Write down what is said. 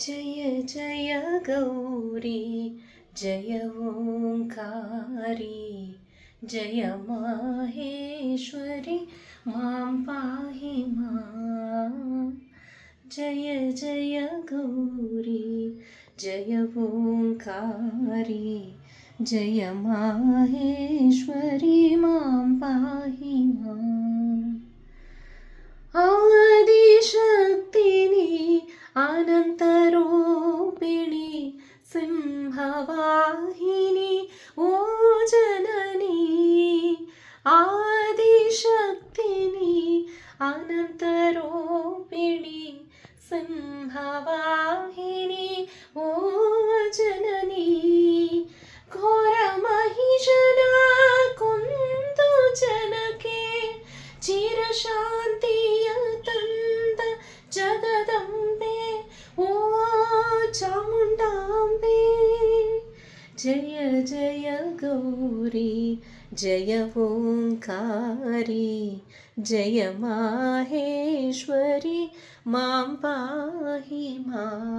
जय जय गौरी, जय ओङ्कारी जय माहेश्वरि, माँ पाहि माँ। जय जय गौरी, जय ओङ्कारी जय माहेश्वरि, माँ पाहि വാഹിനി ഓ ജനനി ആദിശക്തിനി അനന്തരൂപിണി സിംഹവാഹിനി ഓ ജനനി. ഘോരമഹിഷന കുന്തു ജനകേ ചിരശാന്തിയ തന്ത ജഗദംബേ ഓ ചാമുണ്ടാ जय जय गौरी जय ओंकारी जय माहेश्वरी माँ पाहि मा।